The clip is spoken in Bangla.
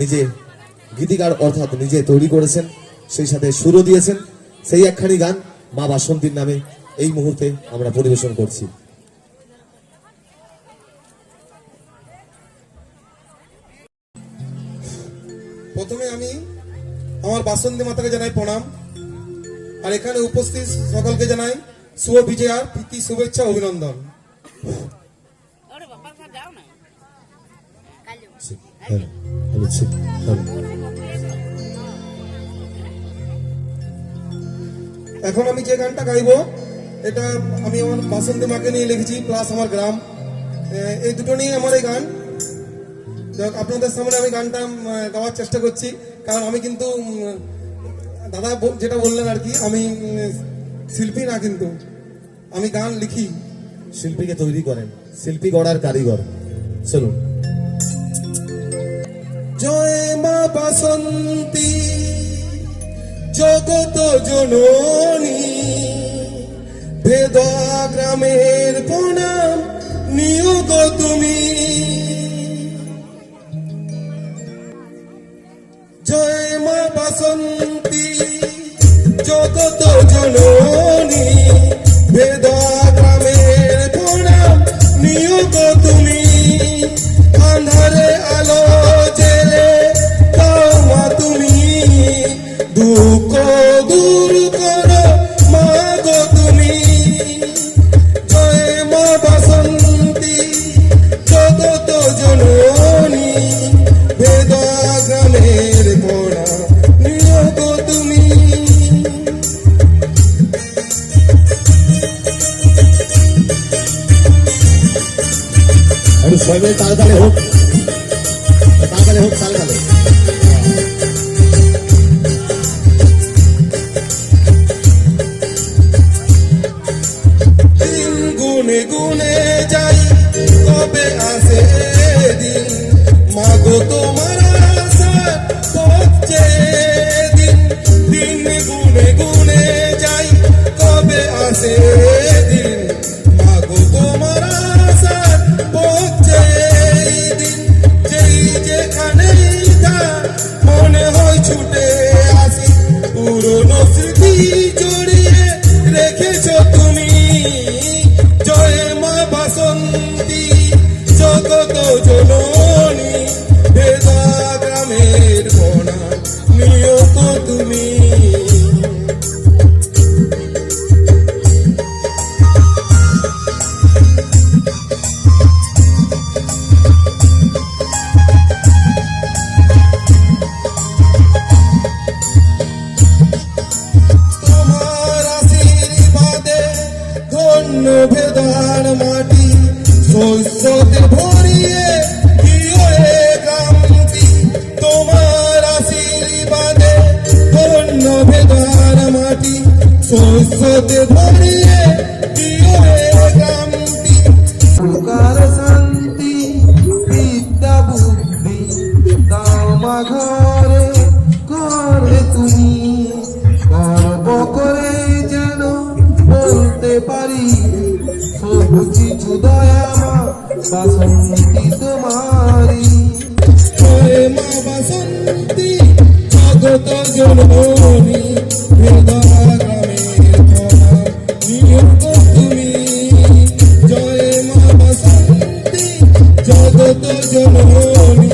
নিজে গীতিকার অর্থাৎ নিজে তৈরি করেছেন সেই সাথে সুরও দিয়েছেন। সেই একখানি গান মা বাসন্তীর নামে এই মুহূর্তে আমরা পরিবেশন করছি। প্রথমে আমি আমার বাসন্তী মাতাকে জানাই প্রণাম। আর এখানে উপস্থিত সকলকে জানাই শুভ বিজয়ার প্রীতি শুভেচ্ছা অভিনন্দন। ওরে হ্যালো। এখন আমি যে গানটা গাইবো, এটা আমি আমার বাসন্তী মাকে নিয়ে লিখেছি প্লাস আমার গ্রাম। এই দুটো নিয়ে আমার এই গান। আপনাদের সামনে আমি গানটা গাওয়ার চেষ্টা করছি। কারণ আমি কিন্তু দাদা যেটা বললেন আর কি, আমি শিল্পী না কিন্তু। আমি গান লিখি। শিল্পীকে তৈরি করেন। শিল্পী গড়ার কারিগর। চলুন। জয় মা বাসন্তী জগত জননী। ভেদা গ্রামের প্রণাম নিয়োগ তুমি। তালে তালে হোক। তালে হোক দিন গুনে যাই কবে আসে দিন। মাগো তোমার পথে দিন। দিন গুনে গুনে যাই কবে আসে দিন। বাসন্তী জগত জননী বেদা গ্রামের বনা নিয়ত তুমি। ভরিয়ে দিও এ গ্রামটি সুকার শান্তি বিদ্যা বুদ্ধি দাও বাসন্তী তোমারি ওরে মা বাসন্তী আগত জননী জয় মা বাসন্তী জগত জননী।